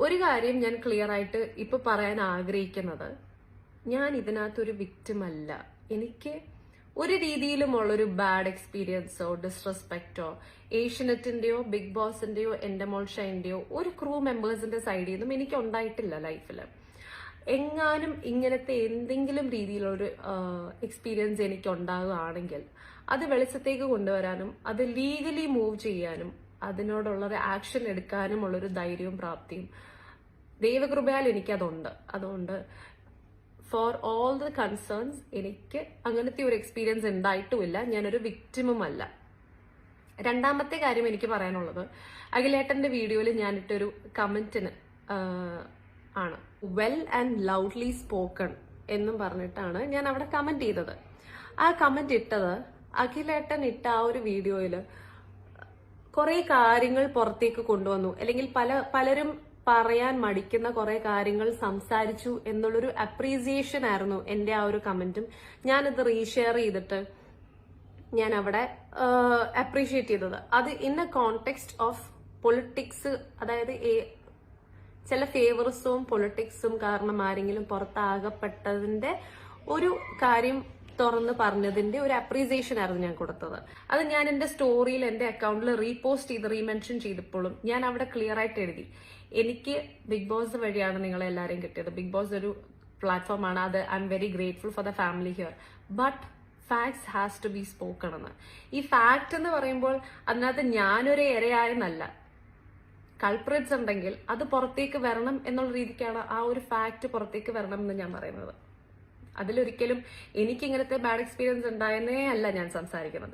ഒരു കാര്യം ഞാൻ ക്ലിയർ ആയിട്ട് ഇപ്പൊ പറയാൻ ആഗ്രഹിക്കുന്നത്. ഞാൻ ഇതിനകത്തൊരു വിക്ടിം അല്ല. എനിക്ക് ഒരു രീതിയിലുമുള്ളൊരു ബാഡ് എക്സ്പീരിയൻസോ ഡിസ്റെസ്പെക്റ്റോ ഏഷ്യനെറ്റിന്റെയോ ബിഗ് ബോസിന്റെയോ എന്റെ മോൾ ഒരു ക്രൂ മെമ്പേഴ്സിന്റെ സൈഡിൽ നിന്നും എനിക്ക് ഉണ്ടായിട്ടില്ല ലൈഫിൽ എങ്ങാനും ഇങ്ങനത്തെ എന്തെങ്കിലും രീതിയിലൊരു എക്സ്പീരിയൻസ് എനിക്ക് ഉണ്ടാകുകയാണെങ്കിൽ അത് വെളിച്ചത്തേക്ക് കൊണ്ടുവരാനും അത് ലീഗലി മൂവ് ചെയ്യാനും അതിനോടുള്ള ഒരു ആക്ഷൻ എടുക്കാനും ഉള്ളൊരു ധൈര്യവും പ്രാപ്തിയും. ദൈവകൃപയാൽ എനിക്കതുണ്ട്. അതുകൊണ്ട് ഫോർ ഓൾ ദ കൺസേൺസ് എനിക്ക് അങ്ങനത്തെ ഒരു എക്സ്പീരിയൻസ് ഉണ്ടായിട്ടുമില്ല. ഞാനൊരു വിക്ടിമും അല്ല രണ്ടാമത്തെ കാര്യം എനിക്ക് പറയാനുള്ളത് അഖിലേട്ടന്റെ വീഡിയോയിൽ ഞാനിട്ടൊരു കമന്റിന് ആണ്. വെൽ ആൻഡ് ലൗഡ്ലി സ്പോക്കൺ എന്നും പറഞ്ഞിട്ടാണ് ഞാൻ അവിടെ കമന്റ് ചെയ്തത്. ആ കമന്റ് ഇട്ടത് അഖിലേട്ടൻ ഇട്ട ആ ഒരു വീഡിയോയിൽ കുറെ കാര്യങ്ങൾ പുറത്തേക്ക് കൊണ്ടുവന്നു. അല്ലെങ്കിൽ പല പലരും പറയാൻ മടിക്കുന്ന കുറെ കാര്യങ്ങൾ സംസാരിച്ചു എന്നുള്ളൊരു അപ്രീസിയേഷൻ ആയിരുന്നു എന്റെ ആ ഒരു കമന്റും ഞാനത് റീഷെയർ ചെയ്തിട്ട് ഞാൻ അവിടെ അപ്രീഷിയേറ്റ് ചെയ്തത്. അത് in a context of politics അതായത് ചില ഫേവറിസവും പൊളിറ്റിക്സും കാരണം ആരെങ്കിലും പുറത്താകപ്പെട്ടതിന്റെ ഒരു കാര്യം തുറന്ന് പറഞ്ഞതിന്റെ ഒരു അപ്രീസിയേഷൻ ആയിരുന്നു ഞാൻ കൊടുത്തത്. അത് ഞാൻ എന്റെ സ്റ്റോറിയിൽ എന്റെ അക്കൗണ്ടിൽ റീപോസ്റ്റ് ചെയ്ത് റീമെൻഷൻ ചെയ്തപ്പോഴും ഞാൻ അവിടെ ക്ലിയർ ആയിട്ട് എഴുതി. എനിക്ക് ബിഗ് ബോസ് വഴിയാണ് നിങ്ങളെ എല്ലാവരെയും കിട്ടിയത്. ബിഗ് ബോസ് ഒരു പ്ലാറ്റ്ഫോമാണ് അത് I am very grateful for the family here but facts has to be spoken എന്ന്. ഈ ഫാക്ട് എന്ന് പറയുമ്പോൾ അതിനകത്ത് ഞാനൊരു ഇരയായെന്നല്ല. കൾപ്രിറ്റ്സ് ഉണ്ടെങ്കിൽ അത് പുറത്തേക്ക് വരണം എന്നുള്ള രീതിക്കാണ് ആ ഒരു ഫാക്ട് പുറത്തേക്ക് വരണം എന്ന് ഞാൻ പറയുന്നത്. അതിലൊരിക്കലും എനിക്ക് ഇങ്ങനത്തെ ബാഡ് എക്സ്പീരിയൻസ് ഉണ്ടായെന്നേ അല്ല ഞാൻ സംസാരിക്കുന്നത്.